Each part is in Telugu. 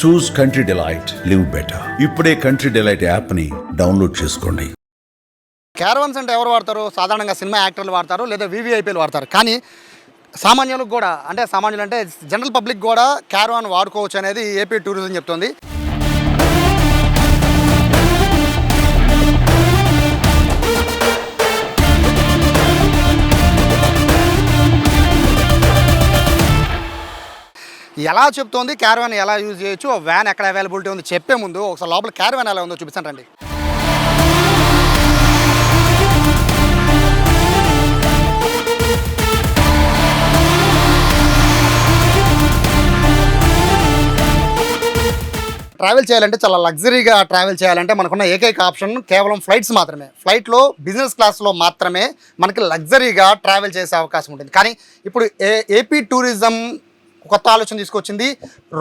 Choose Country Delight live better ఇప్పుడే కంట్రీ డిలైట్ యాప్ని డౌన్లోడ్ చేసుకోండి. క్యారవన్స్ అంటే ఎవరు వాడతారు? సాధారణంగా సినిమా యాక్టర్లు వాడతారు లేదా వివిఐపీలు వాడతారు. కానీ సామాన్యులకు కూడా అంటే సామాన్యులు అంటే జనరల్ పబ్లిక్ కూడా క్యారవాన్ వాడుకోవచ్చు అనేది ఏపీ టూరిజం చెప్తుంది. ఎలా చెప్తోంది? క్యారవాన్ ఎలా యూజ్ చేయొచ్చు? వ్యాన్ ఎక్కడ అవైలబిలిటీ ఉంది? చెప్పే ముందు ఒకసారి లోపల క్యారవాన్ ఎలా ఉందో చూపిస్తాను రండి. ట్రావెల్ చేయాలంటే చాలా లగ్జరీగా ట్రావెల్ చేయాలంటే మనకున్న ఏకైక ఆప్షన్ కేవలం ఫ్లైట్స్ మాత్రమే. ఫ్లైట్లో బిజినెస్ క్లాస్లో మాత్రమే మనకి లగ్జరీగా ట్రావెల్ చేసే అవకాశం ఉంటుంది. కానీ ఇప్పుడు ఏ ఏపీ టూరిజం కొత్త ఆలోచన తీసుకొచ్చింది.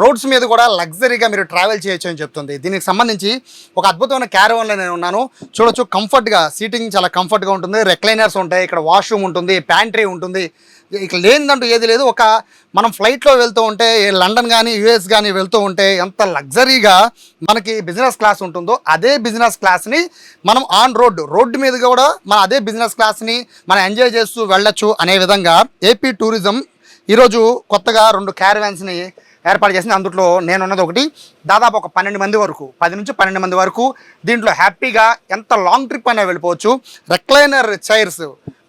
రోడ్స్ మీద కూడా లగ్జరీగా మీరు ట్రావెల్ చేయొచ్చు అని చెప్తుంది. దీనికి సంబంధించి ఒక అద్భుతమైన క్యారవన్లో నేను ఉన్నాను. చూడొచ్చు కంఫర్ట్గా సీటింగ్ చాలా కంఫర్ట్గా ఉంటుంది. రెక్లైనర్స్ ఉంటాయి ఇక్కడ వాష్రూమ్ ఉంటుంది ప్యాంట్రీ ఉంటుంది. ఇక లేనిదంటూ ఏది లేదు. ఒక మనం ఫ్లైట్లో వెళ్తూ ఉంటే లండన్ కానీ యూఎస్ కానీ వెళ్తూ ఉంటే ఎంత లగ్జరీగా మనకి బిజినెస్ క్లాస్ ఉంటుందో అదే బిజినెస్ క్లాస్ని మనం ఆన్ రోడ్ రోడ్డు మీద కూడా మన అదే బిజినెస్ క్లాస్ని మనం ఎంజాయ్ చేస్తూ వెళ్ళొచ్చు అనే విధంగా ఏపీ టూరిజం ఈరోజు కొత్తగా రెండు క్యారవాన్స్ని ఏర్పాటు చేసింది. అందులో నేనున్నది ఒకటి. దాదాపు ఒక పన్నెండు మంది వరకు పది నుంచి పన్నెండు మంది వరకు దీంట్లో హ్యాపీగా ఎంత లాంగ్ ట్రిప్ అయినా వెళ్ళిపోవచ్చు. రెక్లైనర్ చైర్స్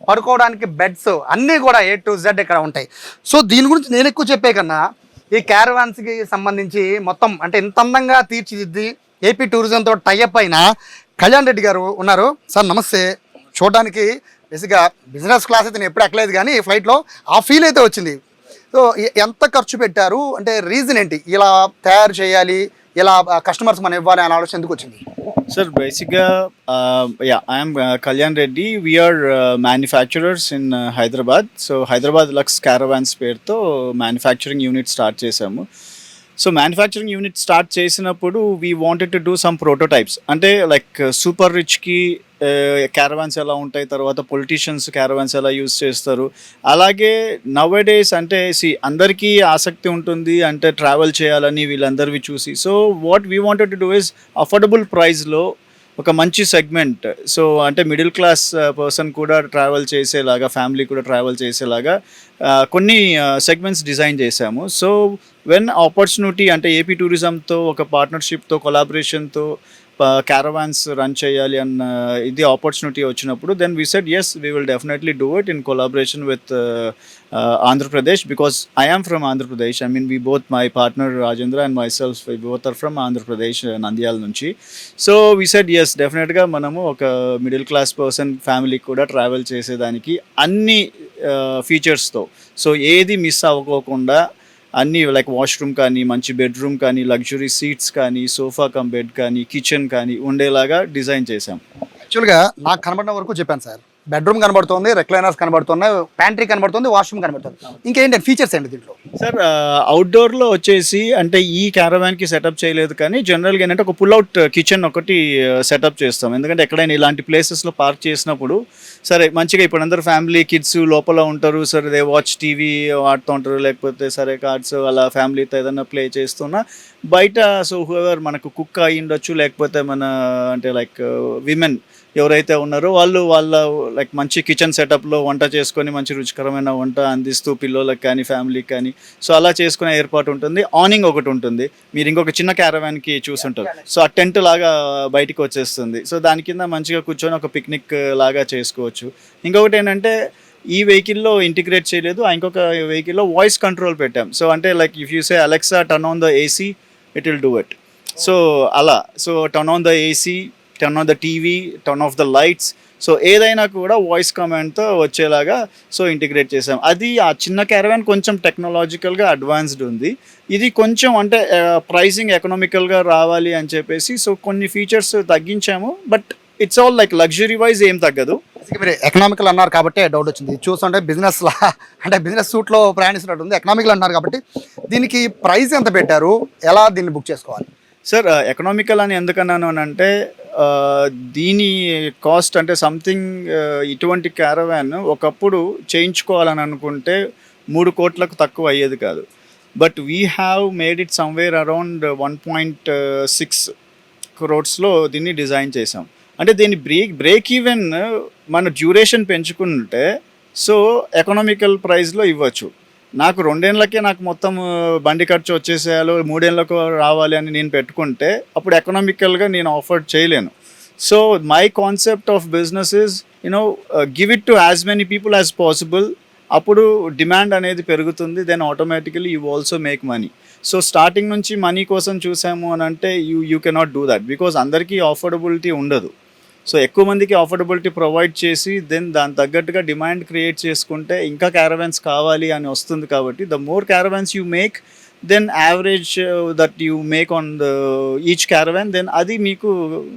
పడుకోవడానికి బెడ్స్ అన్నీ కూడా ఏ టు జెడ్ ఇక్కడ ఉంటాయి. సో దీని గురించి నేను ఎక్కువ చెప్పే కన్నా ఈ క్యారవాన్స్కి సంబంధించి మొత్తం అంటే ఇంత అందంగా తీర్చిదిద్ది ఏపీ టూరిజంతో టైఅప్ అయిన కళ్యాణ్ రెడ్డి గారు ఉన్నారు. సార్ నమస్తే. చూడడానికి బేసిక్గా బిజినెస్ క్లాస్ అయితే నేను ఎప్పుడు ఎక్కలేదు కానీ ఫ్లైట్లో ఆ ఫీల్ అయితే వచ్చింది. సో ఎంత ఖర్చు పెట్టారు? అంటే రీజన్ ఏంటి? ఇలా తయారు చేయాలి ఇలా కస్టమర్స్ మనం ఇవ్వాలి అనే ఆలోచన ఎందుకు వచ్చింది? సార్ బేసిక్గా yeah I'm Kalyan Reddy we are manufacturers in Hyderabad so Hyderabad Lux Caravans పేరుతో మ్యానుఫ్యాక్చరింగ్ యూనిట్ స్టార్ట్ చేశాము. సో మ్యానుఫ్యాక్చరింగ్ యూనిట్ స్టార్ట్ చేసినప్పుడు we wanted to do some prototypes అంటే లైక్ సూపర్ రిచ్కి క్యారవాన్స్ ఎలా ఉంటాయి తర్వాత పొలిటీషియన్స్ క్యారవాన్స్ ఎలా యూస్ చేస్తారు. అలాగే నవ్ డేస్ అంటే సి అందరికీ ఆసక్తి ఉంటుంది అంటే ట్రావెల్ చేయాలని వీళ్ళందరివి చూసి. So what we wanted to do is affordable ప్రైస్లో ఒక మంచి సెగ్మెంట్. సో అంటే మిడిల్ క్లాస్ పర్సన్ కూడా ట్రావెల్ చేసేలాగా ఫ్యామిలీ కూడా ట్రావెల్ చేసేలాగా కొన్ని సెగ్మెంట్స్ డిజైన్ చేశాము. సో వెన్ ఆపర్చునిటీ అంటే ఏపీ టూరిజంతో ఒక పార్ట్నర్షిప్తో కొలాబరేషన్తో క్యారవాన్స్ రన్ చేయాలి అన్న ఇది ఆపర్చునిటీ వచ్చినప్పుడు then we said yes we will definitely do it in collaboration with Andhra Pradesh because I am from Andhra Pradesh I mean we both my partner Rajendra and my self we both are from Andhra Pradesh Nandyal నుంచి. సో వి సెడ్ ఎస్ డెఫినెట్గా మనము ఒక మిడిల్ క్లాస్ పర్సన్ ఫ్యామిలీకి కూడా ట్రావెల్ చేసేదానికి అన్ని ఫీచర్స్తో సో ఏది మిస్ అవ్వకోకుండా అన్నీ లైక్ వాష్రూమ్ కానీ మంచి బెడ్రూమ్ కానీ లగ్జరీ సీట్స్ కానీ సోఫా కమ్ బెడ్ కానీ కిచెన్ కానీ ఉండేలాగా డిజైన్ చేశాం. యాక్చువల్గా నాకు కనబడిన వరకు చెప్పాను సార్. బెడ్రూమ్ కనబడుతుంది రెక్లైనర్స్ కనబడుతున్నాయి ప్యాంట్రీ కనబడుతుంది వాష్రూమ్ కనబడుతుంది. ఇంకేంటి ఫీచర్స్ ఏంటి దీంట్లో? సార్ అవుట్డోర్లో వచ్చేసి అంటే ఈ క్యారవాన్కి సెటప్ చేయలేదు కానీ జనరల్గా ఏంటంటే ఒక పుల్అవుట్ కిచెన్ uh, ఒకటి uh, సెటప్ చేస్తాం. ఎందుకంటే ఎక్కడైనా ఇలాంటి ప్లేసెస్లో పార్క్ చేసినప్పుడు సరే మంచిగా ఇప్పుడు అందరు ఫ్యామిలీ కిడ్స్ లోపల ఉంటారు. సరే దే వాచ్ టీవీ ఆడుతూ ఉంటారు. లేకపోతే సరే కార్డ్స్ అలా ఫ్యామిలీతో ఏదైనా ప్లే చేస్తున్నా బయట సో హువర్ మనకు కుక్ అయి ఉండొచ్చు. లేకపోతే మన అంటే లైక్ విమెన్ uh, ఎవరైతే ఉన్నారో వాళ్ళు వాళ్ళ లైక్ మంచి కిచెన్ సెటప్లో వంట చేసుకొని మంచి రుచికరమైన వంట అందిస్తూ పిల్లలకు కానీ ఫ్యామిలీకి కానీ. సో అలా చేసుకునే ఏర్పాటు ఉంటుంది. ఆనింగ్ ఒకటి ఉంటుంది. మీరు ఇంకొక చిన్న క్యారవాన్కి చూసుంటారు సో ఆ టెంట్ లాగా బయటికి వచ్చేస్తుంది. సో దాని కింద మంచిగా కూర్చొని ఒక పిక్నిక్ లాగా చేసుకోవచ్చు. ఇంకొకటి ఏంటంటే ఈ వెహికల్లో ఇంటిగ్రేట్ చేయలేదు. ఆ ఇంకొక వెహికల్లో వాయిస్ కంట్రోల్ పెట్టాం. సో అంటే like if you say Alexa turn on the AC it will do it so అలా. So turn on the AC turn on the TV turn off the lights so ఏదైనా కూడా వాయిస్ కమాండ్తో వచ్చేలాగా సో ఇంటిగ్రేట్ చేసాం అది ఆ చిన్న క్యారవాన్ కొంచెం టెక్నాలజికల్గా అడ్వాన్స్డ్ ఉంది. ఇది కొంచెం అంటే ప్రైసింగ్ ఎకనామికల్గా రావాలి అని చెప్పేసి సో కొన్ని features తగ్గించాము. But it's all like luxury wise ఏం తగ్గదు. మీరు ఎకనామికల్ అన్నారు కాబట్టి డౌట్ వచ్చింది. చూస్తుంటే బిజినెస్ లా అంటే బిజినెస్ సూట్లో ప్రయాణిస్తున్నట్టు ఉంది ఎకనామికల్ అన్నారు కాబట్టి దీనికి ప్రైస్ ఎంత పెట్టారు? ఎలా దీన్ని బుక్ చేసుకోవాలి? సార్ ఎకనామికల్ అని ఎందుకన్నాను అని అంటే దీని కాస్ట్ అంటే సంథింగ్ ఇటువంటి క్యారవాన్ ఒకప్పుడు చేయించుకోవాలని అనుకుంటే మూడు కోట్లకు తక్కువ అయ్యేది కాదు. But we have made it somewhere around one point six క్రోడ్స్లో దీన్ని డిజైన్ చేసాం అంటే దీని బ్రేక్ బ్రేక్ ఈవెన్ మన డ్యూరేషన్ పెంచుకుంటే సో ఎకనామికల్ ప్రైస్లో ఇవ్వచ్చు. నాకు రెండేళ్ళకే నాకు మొత్తం బండి ఖర్చు వచ్చేసేయాలి మూడేళ్ళకు రావాలి అని నేను పెట్టుకుంటే అప్పుడు ఎకనామికల్గా నేను ఆఫర్ చేయలేను. So my concept of business is you know give it to as many people as possible అప్పుడు డిమాండ్ అనేది పెరుగుతుంది then automatically you also make money so starting నుంచి మనీ కోసం చూసాము అని అంటే you you cannot do that because అందరికీ అఫోర్డబిలిటీ ఉండదు. సో ఎక్కువ మందికి అఫోర్డబిలిటీ ప్రొవైడ్ చేసి దెన్ దాని తగ్గట్టుగా డిమాండ్ క్రియేట్ చేసుకుంటే ఇంకా క్యారవాన్స్ కావాలి అని వస్తుంది కాబట్టి the more caravans you make then average that you make on the each caravan then అది మీకు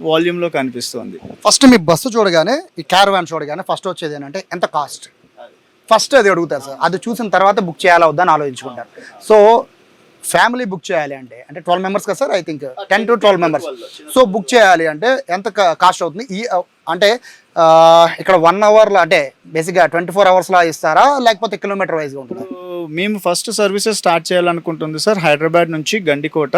వాల్యూమ్లో కనిపిస్తుంది. ఫస్ట్ మీ బస్సు చూడగానే ఈ క్యారవాన్ చూడగానే ఫస్ట్ వచ్చేది ఏంటంటే ఎంత కాస్ట్ ఫస్ట్ అది అడుగుతారు సార్. అది చూసిన తర్వాత బుక్ చేయాలా వద్దని ఆలోచించుకుంటారు. సో ఫ్యామిలీ బుక్ చేయాలి అంటే అంటే ట్వెల్వ్ మెంబర్స్ కదా sir? I think ten to twelve members so book చేయాలి అంటే ఎంత కాస్ట్ అవుతుంది? ఈ అంటే ఆ, ఇక్కడ వన్ అవర్లో అంటే బేసిక్గా ట్వంటీ ఫోర్ అవర్స్లో ఇస్తారా? లేకపోతే కిలోమీటర్ వైజ్గా ఉంటుందా? మేము ఫస్ట్ సర్వీసెస్ స్టార్ట్ చేయాలనుకుంటుంది సార్ హైదరాబాద్ నుంచి గండికోట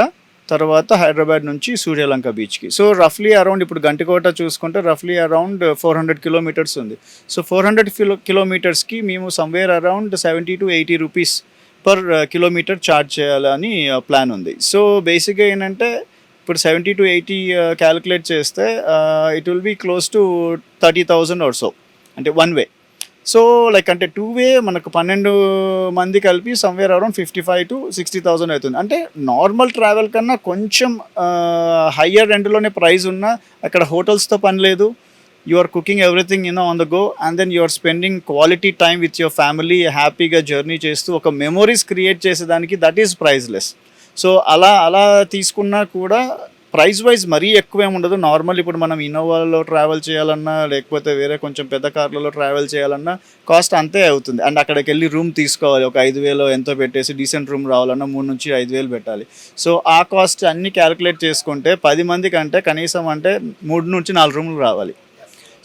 తర్వాత హైదరాబాద్ నుంచి సూర్యలంక బీచ్కి సో రఫ్లీ అరౌండ్ ఇప్పుడు గంటికోట చూసుకుంటే రఫ్లీ అరౌండ్ ఫోర్ హండ్రెడ్ కిలోమీటర్స్ ఉంది. సో ఫోర్ హండ్రెడ్ కిలో కిలోమీటర్స్కి మేము somewhere around seventy to eighty rupees per kilometre charge చేయాలని uh, ప్లాన్ ఉంది. సో బేసిక్గా ఏంటంటే ఇప్పుడు సెవెంటీ టు ఎయిటీ క్యాలిక్యులేట్ చేస్తే it will be close to thirty thousand or so అంటే వన్ వే సో లైక్ అంటే టూ వే మనకు పన్నెండు మంది కలిపి somewhere around fifty five to sixty thousand అవుతుంది. అంటే నార్మల్ ట్రావెల్ కన్నా కొంచెం హయ్యర్ ఎండ్లోనే ప్రైస్ ఉన్న అక్కడ హోటల్స్తో పని లేదు. You are cooking everything you know on the go and then you are spending quality time with your family హ్యాపీగా జర్నీ చేస్తూ ఒక మెమొరీస్ క్రియేట్ చేసేదానికి దట్ ఈస్ ప్రైజ్లెస్ సో అలా అలా తీసుకున్నా కూడా ప్రైస్ వైజ్ మరీ ఎక్కువ ఉండదు. నార్మల్ ఇప్పుడు మనం ఇన్నోవాలో ట్రావెల్ చేయాలన్నా లేకపోతే వేరే కొంచెం పెద్ద కార్లలో ట్రావెల్ చేయాలన్నా కాస్ట్ అంతే అవుతుంది. అండ్ అక్కడికి వెళ్ళి రూమ్ తీసుకోవాలి. ఒక ఐదు వేలు ఎంతో పెట్టేసి డీసెంట్ రూమ్ రావాలన్నా మూడు నుంచి ఐదు వేలు పెట్టాలి. సో ఆ కాస్ట్ అన్ని క్యాలిక్యులేట్ చేసుకుంటే పది మంది కంటే కనీసం అంటే మూడు నుంచి నాలుగు రూములు రావాలి.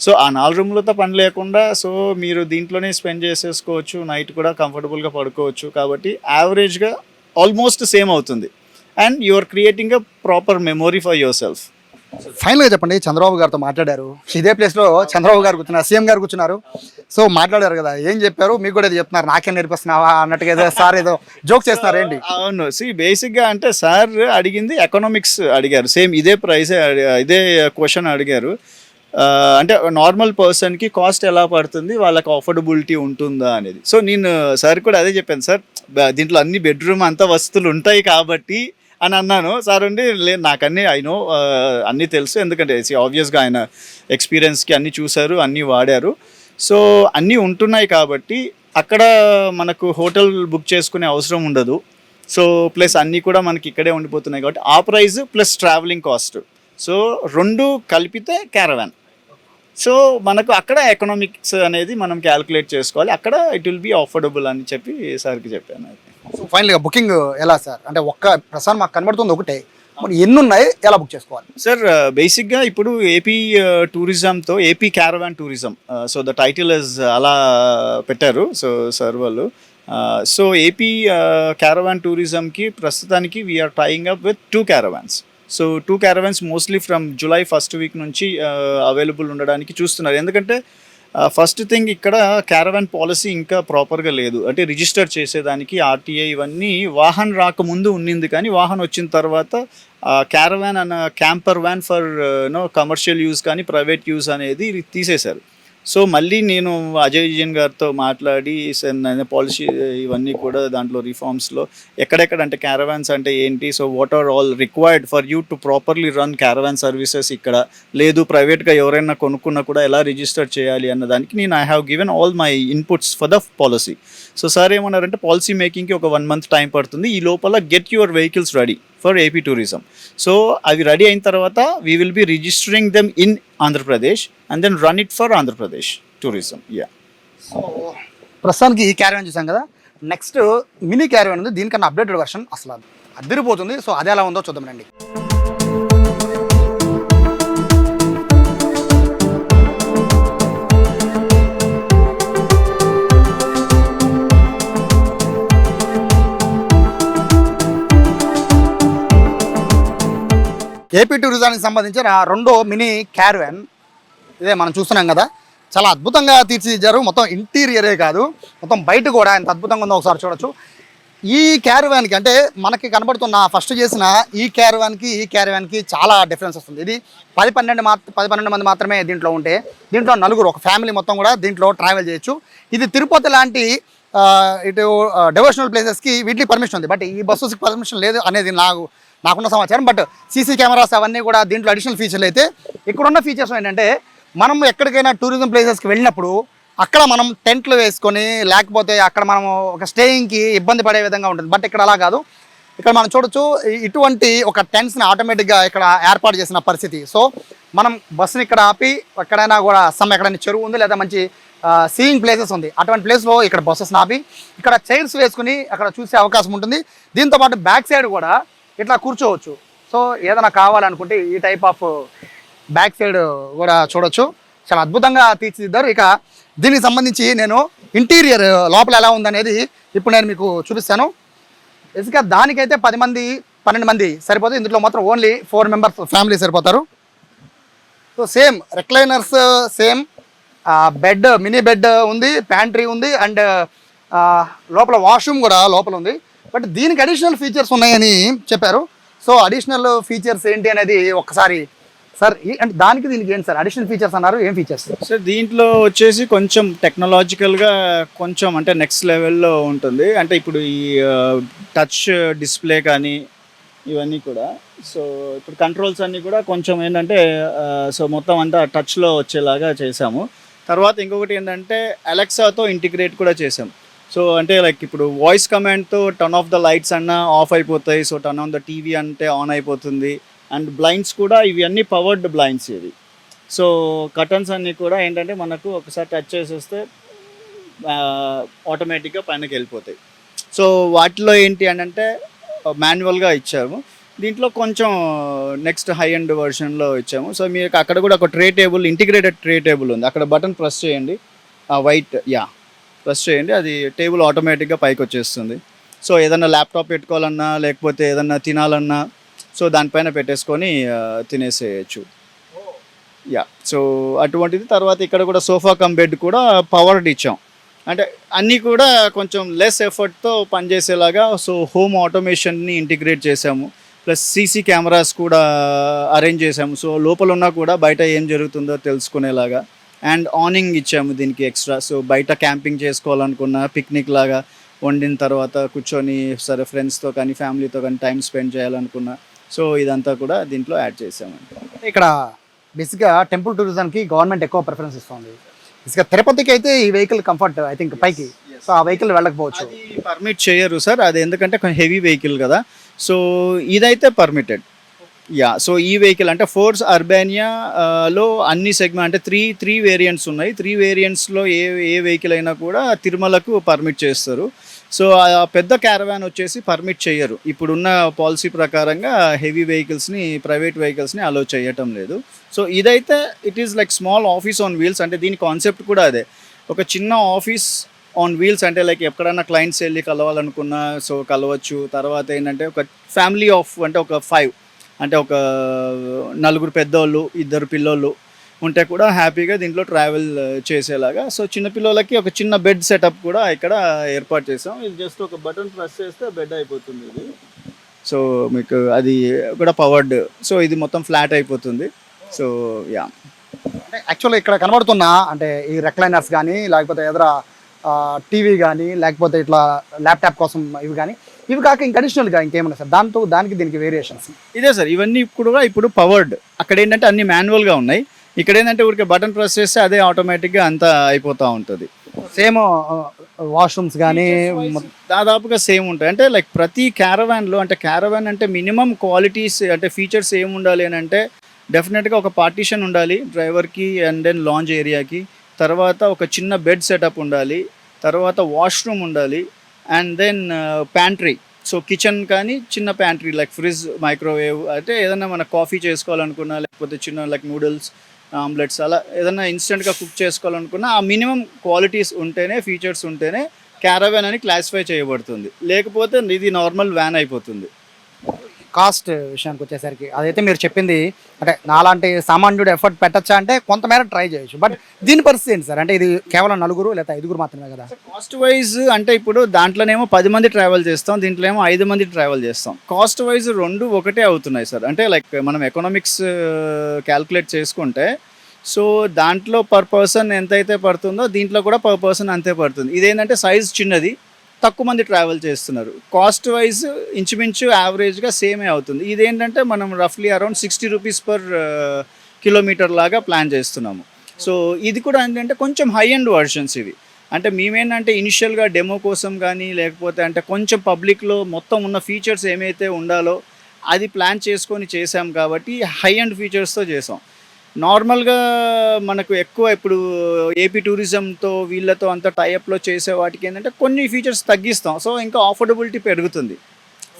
సో ఆ నాలుగు రూమ్లతో పని లేకుండా సో మీరు దీంట్లోనే స్పెండ్ చేసేసుకోవచ్చు నైట్ కూడా కంఫర్టబుల్గా పడుకోవచ్చు. కాబట్టి యావరేజ్గా ఆల్మోస్ట్ సేమ్ అవుతుంది. And you are creating a proper memory for yourself ఫైనల్గా చెప్పండి చంద్రబాబు గారితో మాట్లాడారు. ఇదే ప్లేస్లో చంద్రబాబు గారు కూర్చున్నారు సీఎం గారు కూర్చున్నారు. సో మాట్లాడారు కదా ఏం చెప్పారు? మీకు కూడా ఏదో చెప్తున్నారు నాకేం నేర్పిస్తున్నావా అన్నట్టుగా ఏదో సార్ ఏదో జోక్ చేస్తున్నారు ఏంటి? అవును సి బేసిక్గా అంటే సార్ అడిగింది ఎకనామిక్స్ అడిగారు. సేమ్ ఇదే ప్రైస్ ఇదే క్వశ్చన్ అడిగారు. అంటే నార్మల్ పర్సన్కి కాస్ట్ ఎలా పడుతుంది? వాళ్ళకి అఫోర్డబిలిటీ ఉంటుందా అనేది. సో నేను సార్ కూడా అదే చెప్పాను. సార్ దీంట్లో అన్ని బెడ్రూమ్ అంతా వస్తువులు ఉంటాయి కాబట్టి అని అన్నాను. సార్ అండి లేదు నాకు అన్నీ ఐ నో అన్నీ తెలుసు. ఎందుకంటే ఆబ్వియస్గా ఆయన ఎక్స్పీరియన్స్కి అన్నీ చూశారు అన్నీ వాడారు. సో అన్నీ ఉంటున్నాయి కాబట్టి అక్కడ మనకు హోటల్ బుక్ చేసుకునే అవసరం ఉండదు. సో ప్లస్ అన్నీ కూడా మనకి ఇక్కడే ఉండిపోతున్నాయి కాబట్టి ఆ price plus travelling cost so రెండు కలిపితే క్యారవాన్ సో మనకు అక్కడ ఎకనామిక్స్ అనేది మనం క్యాలిక్యులేట్ చేసుకోవాలి. అక్కడ ఇట్ విల్ బి ఆఫర్డబుల్ అని చెప్పి సార్కి చెప్పాను సో ఫైనల్గా బుకింగ్ ఎలా సార్? అంటే ఒక్క ప్రస్తుతం మాకు కనబడుతుంది ఒకటే. మరి ఎన్ని ఉన్నాయి ఎలా బుక్ చేసుకోవాలి? సార్ బేసిక్గా ఇప్పుడు AP టూరిజంతో AP caravan tourism so the title is అలా పెట్టారు సో సార్ వాళ్ళు. సో ఏపీ క్యారవాన్ టూరిజంకి ప్రస్తుతానికి we're tying up with two caravans so two caravans mostly from July first week నుంచి అవైలబుల్ ఉండడానికి చూస్తున్నారు. ఎందుకంటే ఫస్ట్ థింగ్ ఇక్కడ క్యారవాన్ పాలసీ ఇంకా ప్రాపర్గా లేదు. అంటే రిజిస్టర్ చేసేదానికి ఆర్టీఐ ఇవన్నీ వాహన్ రాకముందు ఉన్నింది కానీ వాహన్ వచ్చిన తర్వాత క్యారవాన్ అన్న camper van for no commercial use కానీ ప్రైవేట్ యూజ్ అనేది తీసేశారు. సో మళ్ళీ నేను అజయ్ విజయన్ గారితో మాట్లాడి పాలసీ ఇవన్నీ కూడా దాంట్లో రిఫార్మ్స్లో ఎక్కడెక్కడ అంటే క్యారవాన్స్ అంటే ఏంటి? So what are all required for you to properly run caravan services ఇక్కడ? లేదు ప్రైవేట్గా ఎవరైనా కొనుక్కున్నా కూడా ఎలా రిజిస్టర్ చేయాలి అన్న దానికి నేను I have given all my inputs for the policy so sir ఏమన్నారంటే పాలసీ మేకింగ్కి ఒక వన్ మంత్ టైం పడుతుంది. ఈ లోపల get your vehicles ready for AP tourism so అవి రెడీ అయిన తర్వాత we will be registering them in Andhra Pradesh and then run it for Andhra Pradesh tourism yeah so ప్రస్తుతానికి ఈ క్యారవాన్ చూసాం కదా. నెక్స్ట్ మినీ క్యారవాన్ ఉంది. దీనికన్నా అప్డేటెడ్ వర్షన్ అసలు అదిరిపోతుంది. సో అది ఎలా ఉందో చూద్దాం రండి. ఏపీ టూరిజానికి సంబంధించిన రెండో మినీ క్యారవాన్. ఇదే మనం చూస్తున్నాం కదా. చాలా అద్భుతంగా తీర్చిదిద్దారు. మొత్తం ఇంటీరియరే కాదు. మొత్తం బయట కూడా ఎంత అద్భుతంగా ఉందో ఒకసారి చూడొచ్చు. ఈ క్యారవాన్కి అంటే మనకి కనబడుతున్న ఫస్ట్ చేసిన ఈ క్యారవాన్కి ఈ క్యారవాన్కి చాలా డిఫరెన్స్ వస్తుంది. ఇది పది పన్నెండు మాత్ర పది పన్నెండు మంది మాత్రమే దీంట్లో ఉంటే దీంట్లో నలుగురు ఒక ఫ్యామిలీ మొత్తం కూడా దీంట్లో ట్రావెల్ చేయొచ్చు. ఇది తిరుపతి లాంటి ఇటు డెవోషనల్ ప్లేసెస్కి వీటికి పర్మిషన్ ఉంది. బట్ ఈ బస్సెస్కి పర్మిషన్ లేదు అనేది నాకు నాకున్న సమాచారం. బట్ సీసీ కెమెరాస్ అవన్నీ కూడా దీంట్లో అడిషనల్ ఫీచర్లు అయితే ఇక్కడున్న ఫీచర్స్ ఏంటంటే మనం ఎక్కడికైనా టూరిజం ప్లేసెస్కి వెళ్ళినప్పుడు అక్కడ మనం టెంట్లు వేసుకొని లేకపోతే అక్కడ మనం ఒక స్టేయింగ్కి ఇబ్బంది పడే విధంగా ఉంటుంది. బట్ ఇక్కడ అలా కాదు. ఇక్కడ మనం చూడొచ్చు ఇటువంటి ఒక టెంట్స్ని ఆటోమేటిక్గా ఇక్కడ ఏర్పాటు చేసిన పరిస్థితి. సో మనం బస్సుని ఇక్కడ ఆపి ఎక్కడైనా కూడా సమ్ ఎక్కడైనా చెరువు ఉంది లేదా మంచి సీయింగ్ ప్లేసెస్ ఉంది. అటువంటి ప్లేస్లో ఇక్కడ బస్సెస్ ఆపి ఇక్కడ చైర్స్ వేసుకుని అక్కడ చూసే అవకాశం ఉంటుంది. దీంతో పాటు బ్యాక్ సైడ్ కూడా ఇట్లా కూర్చోవచ్చు. సో ఏదైనా కావాలనుకుంటే ఈ టైప్ ఆఫ్ బ్యాక్ సైడ్ కూడా చూడొచ్చు. చాలా అద్భుతంగా తీర్చిదిద్దారు. ఇక దీనికి సంబంధించి నేను ఇంటీరియర్ లోపల ఎలా ఉందనేది ఇప్పుడు నేను మీకు చూపిస్తాను. ఇసుక దానికైతే పది మంది పన్నెండు మంది సరిపోతుంది ఇందులో మాత్రం only four members family సరిపోతారు. So same recliners same bed mini bed ఉంది ప్యాంట్రీ ఉంది అండ్ లోపల వాష్రూమ్ కూడా లోపల ఉంది. బట్ దీనికి అడిషనల్ ఫీచర్స్ ఉన్నాయని చెప్పారు. సో అడిషనల్ ఫీచర్స్ ఏంటి అనేది ఒక్కసారి సార్ అంటే దానికి దీనికి ఏంటి సార్? అడిషనల్ ఫీచర్స్ అన్నారు ఏం ఫీచర్స్ సార్ దీంట్లో వచ్చేసి కొంచెం టెక్నాలజికల్గా కొంచెం అంటే నెక్స్ట్ లెవెల్లో ఉంటుంది. అంటే ఇప్పుడు ఈ టచ్ డిస్ప్లే కానీ ఇవన్నీ కూడా. సో ఇప్పుడు కంట్రోల్స్ అన్నీ కూడా కొంచెం ఏంటంటే సో మొత్తం అంతా టచ్లో వచ్చేలాగా చేసాము తర్వాత ఇంకొకటి ఏంటంటే అలెక్సాతో ఇంటిగ్రేట్ కూడా చేసాం సో అంటే లైక్ ఇప్పుడు వాయిస్ కమాండ్తో టర్న్ ఆఫ్ ద లైట్స్ అన్న ఆఫ్ అయిపోతాయి. So turn on the TV అంటే ఆన్ అయిపోతుంది. అండ్ బ్లైండ్స్ కూడా ఇవి అన్నీ పవర్డ్ బ్లైండ్స్ ఇవి. సో కటన్స్ అన్నీ కూడా ఏంటంటే మనకు ఒకసారి టచ్ చేసేస్తే ఆటోమేటిక్గా పైనకి వెళ్ళిపోతాయి. సో వాటిలో ఏంటి అని అంటే మాన్యువల్గా ఇచ్చాము. దీంట్లో కొంచెం నెక్స్ట్ హై అండ్ వర్షన్లో ఇచ్చాము. సో మీకు అక్కడ కూడా ఒక tray table integrated tray table ఉంది. అక్కడ బటన్ ప్రెస్ చేయండి. వైట్ యా ప్రెస్ చేయండి. అది టేబుల్ ఆటోమేటిక్గా పైకి వచ్చేస్తుంది. సో ఏదన్నా ల్యాప్టాప్ పెట్టుకోవాలన్నా లేకపోతే ఏదన్నా తినాలన్నా సో దానిపైన పెట్టేసుకొని తినేసేయచ్చు. యా. సో అటువంటిది. తర్వాత ఇక్కడ కూడా సోఫా కమ్ బెడ్ కూడా పవర్డ్ ఇచ్చాం. అంటే అన్నీ కూడా కొంచెం లెస్ ఎఫర్ట్తో పనిచేసేలాగా సో హోమ్ ఆటోమేషన్ని ఇంటిగ్రేట్ చేసాము ప్లస్ సీసీ కెమెరాస్ కూడా అరేంజ్ చేసాము సో లోపల ఉన్నా కూడా బయట ఏం జరుగుతుందో తెలుసుకునేలాగా. అండ్ ఆనింగ్ ఇచ్చాము దీనికి ఎక్స్ట్రా. సో బయట క్యాంపింగ్ చేసుకోవాలనుకున్న పిక్నిక్ లాగా వండిన తర్వాత కూర్చొని సరే ఫ్రెండ్స్తో కానీ ఫ్యామిలీతో కానీ టైం స్పెండ్ చేయాలనుకున్నా. సో ఇదంతా కూడా దీంట్లో యాడ్ చేసామండి ఇక్కడ బేసిక్గా టెంపుల్ టూరిజంకి గవర్నమెంట్ ఎక్కువ ప్రిఫరెన్స్ ఇస్తుంది. బేసిక్గా తిరుపతికి అయితే ఈ వెహికల్ కంఫర్ట్ ఐ థింక్ పైకి. సో ఆ వెహికల్ వెళ్ళకపోవచ్చు. పర్మిట్ చేయరు సార్. అది ఎందుకంటే కొంచెం హెవీ వెహికల్ కదా. సో ఇదైతే పర్మిటెడ్ యా సో ఈ వెహికల్ అంటే ఫోర్స్ అర్బానియా లో అన్ని సెగ్మెంట్ అంటే త్రీ త్రీ వేరియంట్స్ ఉన్నాయి. త్రీ వేరియంట్స్లో ఏ ఏ వెహికల్ అయినా కూడా తిరుమలకు పర్మిట్ చేస్తారు. సో ఆ పెద్ద క్యారవాన్ వచ్చేసి పర్మిట్ చేయరు. ఇప్పుడున్న పాలసీ ప్రకారంగా హెవీ వెహికల్స్ని ప్రైవేట్ వెహికల్స్ని అలో చేయటం లేదు. సో ఇదైతే it is like small office on wheels అంటే దీని కాన్సెప్ట్ కూడా అదే. ఒక చిన్న ఆఫీస్ ఆన్ వీల్స్ అంటే లైక్ ఎక్కడైనా క్లయింట్స్ వెళ్ళి కలవాలనుకున్నా సో కలవచ్చు. తర్వాత ఏంటంటే ఒక ఫ్యామిలీ ఆఫ్ అంటే ఒక ఫైవ్ అంటే ఒక నలుగురు పెద్దోళ్ళు ఇద్దరు పిల్లోళ్ళు ఉంటే కూడా హ్యాపీగా దీంట్లో ట్రావెల్ చేసేలాగా. సో చిన్న పిల్లలకి ఒక చిన్న బెడ్ సెటప్ కూడా ఇక్కడ ఏర్పాటు చేసాం. ఇది జస్ట్ ఒక బటన్ ప్రెస్ చేస్తే బెడ్ అయిపోతుంది ఇది. సో మీకు అది కూడా పవర్డ్. సో ఇది మొత్తం ఫ్లాట్ అయిపోతుంది. So yeah. అంటే యాక్చువల్గా ఇక్కడ కనబడుతున్న అంటే ఈ రెక్లైనర్స్ కానీ లేకపోతే ఎదుర టీవీ కానీ లేకపోతే ఇట్లా ల్యాప్టాప్ కోసం ఇవి కానీ ఇవి కాక ఇంక అడిషనల్గా ఇంకేమన్నా సార్? దాంతో దానికి దీనికి వేరియేషన్స్ ఇదే సార్ ఇవన్నీ కూడా ఇప్పుడు పవర్డ్ అక్కడ ఏంటంటే అన్ని మాన్యువల్గా ఉన్నాయి. ఇక్కడ ఏంటంటే ఊరికే బటన్ ప్రెస్ చేస్తే అదే ఆటోమేటిక్గా అంతా అయిపోతూ ఉంటుంది. సేమ్ వాష్రూమ్స్ కానీ దాదాపుగా సేమ్ ఉంటాయి. అంటే లైక్ ప్రతి క్యారవాన్లో అంటే క్యారవాన్ అంటే మినిమం క్వాలిటీస్ అంటే ఫీచర్స్ ఏమి ఉండాలి అని అంటే డెఫినెట్గా ఒక పార్టీషన్ ఉండాలి డ్రైవర్కి అండ్ దెన్ లాంజ్ ఏరియాకి తర్వాత ఒక చిన్న బెడ్ సెటప్ ఉండాలి. తర్వాత వాష్రూమ్ ఉండాలి. And then pantry. So kitchen కానీ చిన్న ప్యాంట్రీ లైక్ ఫ్రిడ్జ్ మైక్రోవేవ్ అంటే ఏదైనా మన కాఫీ చేసుకోవాలనుకున్నా లేకపోతే చిన్న లైక్ నూడిల్స్ ఆమ్లెట్స్ అలా ఏదైనా ఇన్స్టెంట్గా కుక్ చేసుకోవాలనుకున్నా ఆ మినిమం క్వాలిటీస్ ఉంటేనే ఫీచర్స్ ఉంటేనే క్యారవాన్ అని క్లాసిఫై చేయబడుతుంది. లేకపోతే ఇది నార్మల్ వ్యాన్ అయిపోతుంది. కాస్ట్ విషయానికి వచ్చేసరికి. అదైతే మీరు చెప్పింది అంటే నాలాంటి సామాన్యుడు ఎఫర్ట్ పెట్టచ్చా అంటే కొంతమేర ట్రై చేయొచ్చు. బట్ దీని పరిస్థితి ఏంటి సార్? అంటే ఇది కేవలం నలుగురు లేదా ఐదుగురు మాత్రమే కదా? కాస్ట్ వైజ్ అంటే ఇప్పుడు దాంట్లోనేమో పది మంది ట్రావెల్ చేస్తాం దీంట్లో ఏమో ఐదు మంది ట్రావెల్ చేస్తాం. కాస్ట్ వైజ్ రెండు ఒకటే అవుతున్నాయి సార్. అంటే లైక్ మనం ఎకనామిక్స్ క్యాల్కులేట్ uh, చేసుకుంటే సో దాంట్లో పర్ పర్సన్ ఎంతైతే పడుతుందో దీంట్లో కూడా పర్ పర్సన్ అంతే పడుతుంది. ఇదేంటంటే సైజ్ చిన్నది తక్కువ మంది ట్రావెల్ చేస్తున్నారు. కాస్ట్ వైజ్ ఇంచుమించు యావరేజ్గా సేమే అవుతుంది. ఇదేంటంటే మనం రఫ్లీ around sixty rupees per kilometre లాగా ప్లాన్ చేస్తున్నాము. సో ఇది కూడా ఏంటంటే కొంచెం హై అండ్ వర్షన్స్ ఇవి. అంటే మేమేంటంటే ఇనిషియల్గా డెమో కోసం కానీ లేకపోతే అంటే కొంచెం పబ్లిక్లో మొత్తం ఉన్న ఫీచర్స్ ఏమైతే ఉండాలో అది ప్లాన్ చేసుకొని చేసాం కాబట్టి హై అండ్ ఫీచర్స్తో చేసాం. నార్మల్గా మనకు ఎక్కువ ఇప్పుడు ఏపీ టూరిజంతో వీళ్ళతో అంత టైఅప్లో చేసే వాటికి ఏంటంటే కొన్ని ఫీచర్స్ తగ్గిస్తాం. సో ఇంకా ఆఫర్డబిలిటీ పెరుగుతుంది.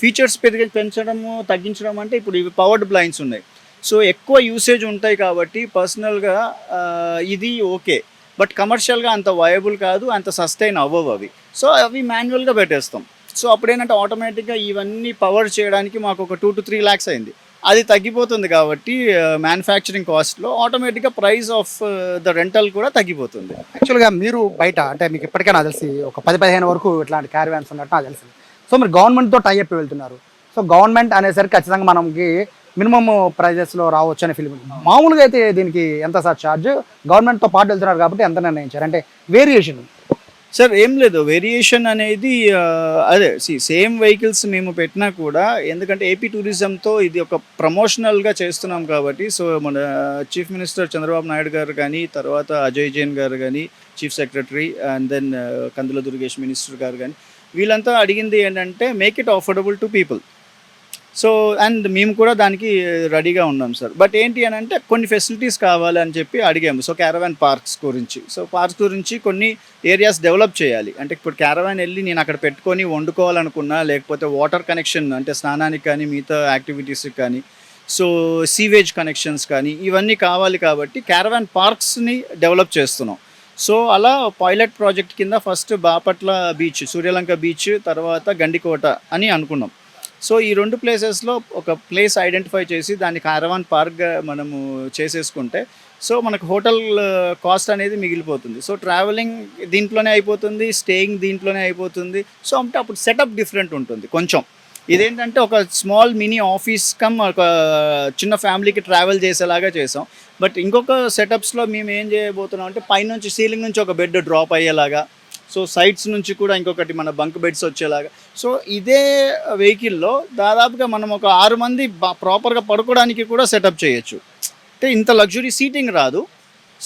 ఫీచర్స్ పెరిగి పెంచడము తగ్గించడం అంటే ఇప్పుడు ఇవి పవర్డ్ బ్లైండ్స్ ఉన్నాయి. సో ఎక్కువ యూసేజ్ ఉంటాయి కాబట్టి పర్సనల్గా ఇది ఓకే. బట్ కమర్షియల్గా అంత వయబుల్ కాదు అంత సస్టైన్ అవ్వవు అవి. సో అవి మాన్యువల్గా పెట్టేస్తాం. సో అప్పుడేంటంటే ఆటోమేటిక్గా ఇవన్నీ పవర్ చేయడానికి మాకు ఒక టూ టు త్రీ ల్యాక్స్ అయింది. అది తగ్గిపోతుంది కాబట్టి మ్యానుఫ్యాక్చరింగ్ కాస్ట్లో ఆటోమేటిక్గా ప్రైస్ ఆఫ్ ద రెంటల్ కూడా తగ్గిపోతుంది. యాక్చువల్గా మీరు బయట అంటే మీకు ఇప్పటికైనా తెలిసి ఒక పది పదిహేను వరకు ఇట్లాంటి క్యారివాన్స్ ఉన్నట్టు నాకు తెలిసింది సో మీరు గవర్నమెంట్తో టైఅప్ వెళ్తున్నారు. సో గవర్నమెంట్ అనేసరికి ఖచ్చితంగా మనకి మినిమమ్ ప్రైజెస్లో రావచ్చు అనే ఫీలింగ్ మామూలుగా అయితే దీనికి ఎంత సార్ ఛార్జ్ గవర్నమెంట్తో పాటు వెళ్తున్నారు కాబట్టి ఎంత నిర్ణయించారు? అంటే వేరియేషన్ సార్ ఏం లేదు. వేరియేషన్ అనేది అదే అదే సేమ్ వెహికల్స్ మేము పెట్టినా కూడా ఎందుకంటే ఏపీ టూరిజంతో ఇది ఒక ప్రమోషనల్గా చేస్తున్నాం కాబట్టి సో మన చీఫ్ మినిస్టర్ చంద్రబాబు నాయుడు గారు కానీ తర్వాత అజయ్ జైన్ గారు కానీ chief secretary and then Kandula Durgesh minister garu కానీ వీళ్ళంతా అడిగింది ఏంటంటే make it affordable to people. So and మేము కూడా దానికి రెడీగా ఉన్నాం సార్. బట్ ఏంటి అని అంటే కొన్ని ఫెసిలిటీస్ కావాలి అని చెప్పి అడిగాము. సో క్యారవాన్ పార్క్స్ గురించి. సో పార్క్స్ గురించి కొన్ని ఏరియాస్ డెవలప్ చేయాలి. అంటే ఇప్పుడు క్యారవాన్ వెళ్ళి నేను అక్కడ పెట్టుకొని వండుకోవాలనుకున్నా లేకపోతే వాటర్ కనెక్షన్ అంటే స్నానానికి కానీ మిగతా యాక్టివిటీస్కి కానీ సో సీవేజ్ కనెక్షన్స్ కానీ ఇవన్నీ కావాలి కాబట్టి క్యారవాన్ పార్క్స్ని డెవలప్ చేస్తున్నాం. సో అలా పైలట్ ప్రాజెక్ట్ కింద first Bapatla beach Suryalanka beach తర్వాత గండికోట అని అనుకున్నాం. సో ఈ రెండు ప్లేసెస్లో ఒక ప్లేస్ ఐడెంటిఫై చేసి దాన్ని కారవాన్ పార్క్గా మనము చేసేసుకుంటే సో మనకు హోటల్ కాస్ట్ uh, అనేది మిగిలిపోతుంది. సో ట్రావెలింగ్ దీంట్లోనే అయిపోతుంది స్టేయింగ్ దీంట్లోనే అయిపోతుంది. సో అంటే అప్పుడు సెటప్ డిఫరెంట్ ఉంటుంది కొంచెం. ఇదేంటంటే ఒక స్మాల్ మినీ ఆఫీస్ కమ్ ఒక చిన్న ఫ్యామిలీకి ట్రావెల్ చేసేలాగా చేసాం. బట్ ఇంకొక సెటప్స్లో మేము ఏం చేయబోతున్నాం అంటే పైనుంచి సీలింగ్ నుంచి ఒక బెడ్ డ్రాప్ అయ్యేలాగా సో సైడ్స్ నుంచి కూడా ఇంకొకటి మన బంక్ బెడ్స్ వచ్చేలాగా. సో ఇదే వెహికల్లో దాదాపుగా మనం ఒక ఆరు మంది ప్రాపర్గా పడుకోవడానికి కూడా సెటప్ చేయొచ్చు. అంటే ఇంత లగ్జరీ సీటింగ్ రాదు.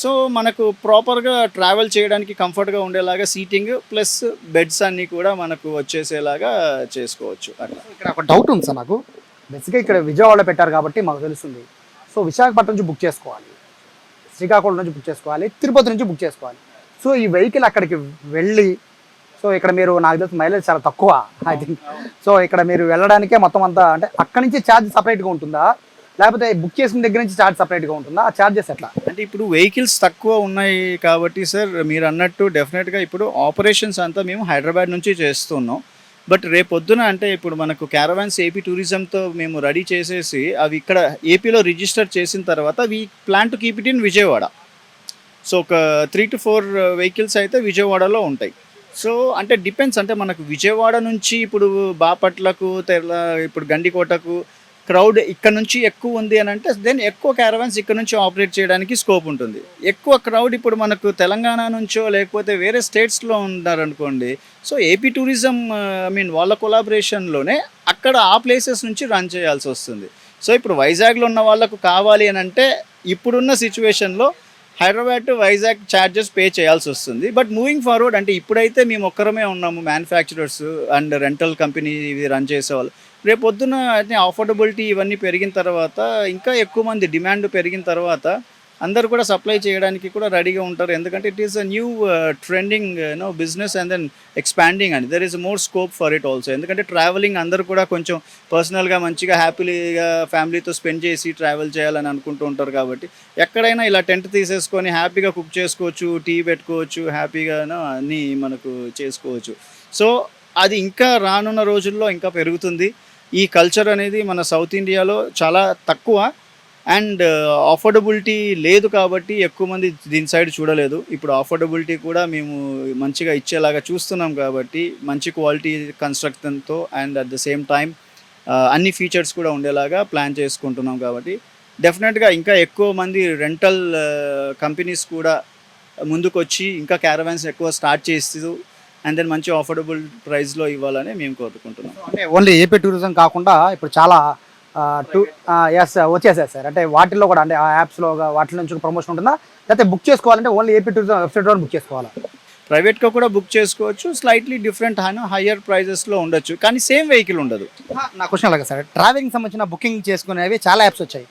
సో మనకు ప్రాపర్గా ట్రావెల్ చేయడానికి కంఫర్ట్గా ఉండేలాగా సీటింగ్ ప్లస్ బెడ్స్ అన్నీ కూడా మనకు వచ్చేసేలాగా చేసుకోవచ్చు అట్లా. ఇక్కడ ఒక డౌట్ ఉంది సార్ నాకు. బెస్గా ఇక్కడ విజయవాడలో పెట్టారు కాబట్టి మాకు తెలుస్తుంది. సో విశాఖపట్నం నుంచి బుక్ చేసుకోవాలి. శ్రీకాకుళం నుంచి బుక్ చేసుకోవాలి. తిరుపతి నుంచి బుక్ చేసుకోవాలి. సో ఈ వెహికల్ అక్కడికి వెళ్ళి సో ఇక్కడ మీరు నాకు తెలిసి మైలేజ్ చాలా తక్కువ ఐ థింక్ సో ఇక్కడ మీరు వెళ్ళడానికే మొత్తం అంతా అంటే అక్కడి నుంచి ఛార్జ్ సపరేట్గా ఉంటుందా? లేకపోతే బుక్ చేసిన దగ్గర నుంచి ఛార్జ్ సపరేట్గా ఉంటుందా? ఆ ఛార్జెస్ ఎట్లా? అంటే ఇప్పుడు వెహికల్స్ తక్కువ ఉన్నాయి కాబట్టి సార్ మీరు అన్నట్టు డెఫినెట్గా ఇప్పుడు ఆపరేషన్స్ అంతా మేము హైదరాబాద్ నుంచి చేస్తున్నాం. బట్ రేపొద్దున అంటే ఇప్పుడు మనకు క్యారవాన్స్ ఏపీ టూరిజంతో మేము రెడీ చేసేసి అవి ఇక్కడ ఏపీలో రిజిస్టర్ చేసిన తర్వాత we plan to keep it in Vijayawada. So ఒక త్రీ టు ఫోర్ వెహికల్స్ అయితే విజయవాడలో ఉంటాయి. సో అంటే డిపెండ్స్ అంటే మనకు విజయవాడ నుంచి ఇప్పుడు బాపట్లకు తెల్ల ఇప్పుడు గండికోటకు క్రౌడ్ ఇక్కడ నుంచి ఎక్కువ ఉంది అని అంటే దెన్ ఎక్కువ క్యారవాన్స్ ఇక్కడ నుంచి ఆపరేట్ చేయడానికి స్కోప్ ఉంటుంది. ఎక్కువ క్రౌడ్ ఇప్పుడు మనకు తెలంగాణ నుంచో లేకపోతే వేరే స్టేట్స్లో ఉన్నారనుకోండి so AP tourism I mean వాళ్ళ కొలాబరేషన్లోనే అక్కడ ఆ ప్లేసెస్ నుంచి రన్ చేయాల్సి వస్తుంది. సో ఇప్పుడు వైజాగ్లో ఉన్న వాళ్ళకు కావాలి అని అంటే ఇప్పుడున్న సిచ్యువేషన్లో Hyderabad to Vizag charges pay చేయాల్సి వస్తుంది. బట్ మూవింగ్ ఫార్వర్డ్ అంటే ఇప్పుడైతే మేము ఒక్కరమే ఉన్నాము మ్యానుఫ్యాక్చరర్స్ అండ్ రెంటల్ కంపెనీ ఇవి రన్ చేసేవాళ్ళు రేపు పొద్దున అయితే ఇవన్నీ పెరిగిన తర్వాత ఇంకా ఎక్కువ మంది డిమాండ్ పెరిగిన తర్వాత అందరు కూడా సప్లై చేయడానికి కూడా రెడీగా ఉంటారు. ఎందుకంటే it is a new trending no business and then expanding and there is more scope for it also ఎందుకంటే ట్రావెలింగ్ అందరు కూడా కొంచెం పర్సనల్గా మంచిగా హ్యాపీగా ఫ్యామిలీతో స్పెండ్ చేసి ట్రావెల్ చేయాలని అనుకుంటూ ఉంటారు కాబట్టి ఎక్కడైనా ఇలా టెంట్ తీసేసుకొని హ్యాపీగా కుక్ చేసుకోవచ్చు టీ పెట్టుకోవచ్చు హ్యాపీగానో అన్నీ మనకు చేసుకోవచ్చు. సో అది ఇంకా రానున్న రోజుల్లో ఇంకా పెరుగుతుంది. ఈ కల్చర్ అనేది మన సౌత్ ఇండియాలో చాలా తక్కువ. అండ్ uh, అఫోర్డబిలిటీ లేదు కాబట్టి ఎక్కువ మంది దీని సైడ్ చూడలేదు. ఇప్పుడు అఫోర్డబిలిటీ కూడా మేము మంచిగా ఇచ్చేలాగా చూస్తున్నాం కాబట్టి మంచి quality కన్స్ట్రక్షన్తో and at the same time అన్ని ఫీచర్స్ కూడా ఉండేలాగా ప్లాన్ చేసుకుంటున్నాం కాబట్టి డెఫినెట్గా ఇంకా ఎక్కువ మంది రెంటల్ కంపెనీస్ uh, కూడా ముందుకొచ్చి ఇంకా క్యారవాన్స్ ఎక్కువ స్టార్ట్ చేస్తూ అండ్ దెన్ మంచి అఫోర్డబుల్ ప్రైస్లో ఇవ్వాలని మేము కోరుకుంటున్నాం. అంటే ఓన్లీ ఏపీ టూరిజం కాకుండా ఇప్పుడు చాలా టూ ఎస్ వచ్చేసాయి సార్ అంటే వాటిల్లో కూడా అంటే ఆ యాప్స్లో వాటి నుంచి ప్రమోషన్ ఉంటుందా? లేకపోతే బుక్ చేసుకోవాలంటే ఓన్లీ ఏపీ టూరిజం వెబ్సైట్లో బుక్ చేసుకోవాలా? ప్రైవేట్గా కూడా బుక్ చేసుకోవచ్చు స్లైట్లీ డిఫరెంట్ హయ్యర్ ప్రైజెస్లో ఉండొచ్చు. కానీ సేమ్ వెహికల్ ఉండదు. నా క్వశ్చన్ అలాగే సార్ ట్రావెలింగ్ సంబంధించిన బుకింగ్ చేసుకునేవి చాలా యాప్స్ వచ్చాయి.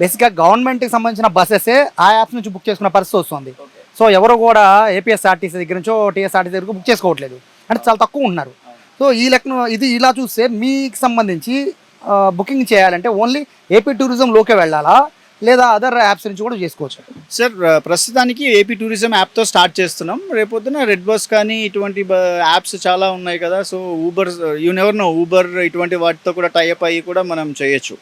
బేసిక్గా గవర్నమెంట్కి సంబంధించిన బస్సెస్ ఆ యాప్స్ నుంచి బుక్ చేసుకునే పరిస్థితి వస్తుంది. సో ఎవరు కూడా ఏపీఎస్ఆర్టీసీ దగ్గర నుంచో టీఎస్ఆర్టీసీ దగ్గర బుక్ చేసుకోవట్లేదు. అంటే చాలా తక్కువ ఉన్నారు సో ఈ లెక్కన ఇది ఇలా చూస్తే మీకు సంబంధించి బుకింగ్ చేయాలంటే ఓన్లీ ఏపీ టూరిజంలోకే వెళ్ళాలా? లేదా అదర్ యాప్స్ నుంచి కూడా చేసుకోవచ్చు? సార్ ప్రస్తుతానికి ఏపీ టూరిజం యాప్తో స్టార్ట్ చేస్తున్నాం. రేపొద్దున రెడ్ బస్ కానీ ఇటువంటి యాప్స్ చాలా ఉన్నాయి కదా. So Uber you never know Uber ఇటువంటి వాటితో కూడా టైఅప్ అయ్యి కూడా మనం చేయొచ్చు.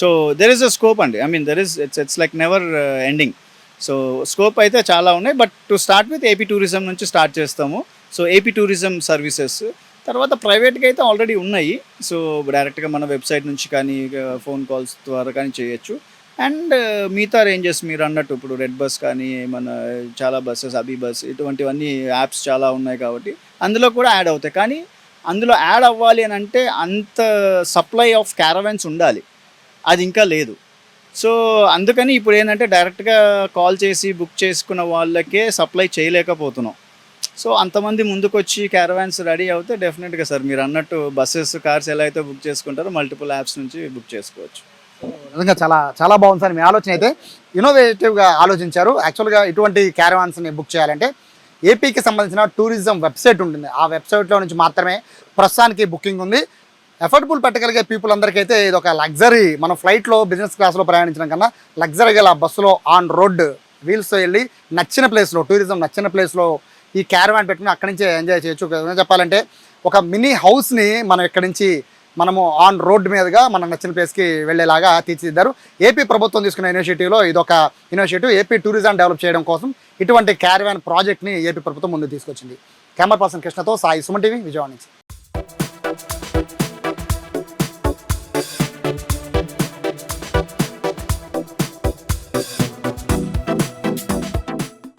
So there is a scope అండి. I mean there is it's it's like never ending so scope అయితే చాలా ఉన్నాయి. But to start with AP tourism నుంచి స్టార్ట్ చేస్తాము. సో ఏపీ టూరిజం సర్వీసెస్ తర్వాత ప్రైవేట్గా అయితే ఆల్రెడీ ఉన్నాయి. సో డైరెక్ట్గా మన వెబ్సైట్ నుంచి కానీ ఫోన్ కాల్స్ ద్వారా కానీ చేయొచ్చు. అండ్ మిగతా రేంజెస్ మీరు అన్నట్టు ఇప్పుడు రెడ్ బస్ కానీ మన చాలా బస్సెస్ అబీ బస్ ఇటువంటివన్నీ యాప్స్ చాలా ఉన్నాయి కాబట్టి అందులో కూడా యాడ్ అవుతాయి. కానీ అందులో యాడ్ అవ్వాలి అని అంటే అంత సప్లై ఆఫ్ క్యారవెన్స్ ఉండాలి. అది ఇంకా లేదు. సో అందుకని ఇప్పుడు ఏంటంటే డైరెక్ట్గా కాల్ చేసి బుక్ చేసుకున్న వాళ్ళకే సప్లై చేయలేకపోతున్నాం. సో అంతమంది ముందుకొచ్చి క్యారవాన్స్ రెడీ అవుతే డెఫినెట్గా సార్ మీరు అన్నట్టు బస్సెస్ కార్స్ ఎలా అయితే బుక్ చేసుకుంటారో మల్టిపుల్ యాప్స్ నుంచి బుక్ చేసుకోవచ్చు. నిజంగా చాలా చాలా బాగుంది సార్ మీ ఆలోచన అయితే. ఇన్నోవేటివ్గా ఆలోచించారు. యాక్చువల్గా ఇటువంటి క్యారవాన్స్ని బుక్ చేయాలంటే ఏపీకి సంబంధించిన టూరిజం వెబ్సైట్ ఉంటుంది. ఆ వెబ్సైట్లో నుంచి మాత్రమే ప్రస్తుతానికి బుకింగ్ ఉంది. ఎఫర్డబుల్ పెట్టగలిగే పీపుల్ అందరికైతే ఇది ఒక లగ్జరీ మనం ఫ్లైట్లో బిజినెస్ క్లాస్లో ప్రయాణించడం కన్నా లగ్జరీ గల బస్సులో ఆన్ రోడ్ వీల్స్తో వెళ్ళి నచ్చిన ప్లేస్లో టూరిజం నచ్చిన ప్లేస్లో ఈ క్యారవాన్ పెట్టుకుని అక్కడి నుంచే ఎంజాయ్ చేయొచ్చు. చెప్పాలంటే ఒక మినీ హౌస్ని మనం ఇక్కడి నుంచి మనము ఆన్ రోడ్ మీదుగా మన నచ్చిన ప్లేస్కి వెళ్ళేలాగా తీర్చిదిద్దారు. ఏపీ ప్రభుత్వం తీసుకున్న ఇనిషియేటివ్లో ఇదొక ఇనిషియేటివ్ ఏపీ టూరిజం డెవలప్ చేయడం కోసం ఇటువంటి క్యారవాన్ ప్రాజెక్ట్ని ఏపీ ప్రభుత్వం ముందు తీసుకొచ్చింది. కెమెరా పర్సన్ కృష్ణతో సాయి సుమన్ టీవీ విజయవాడ నుంచి.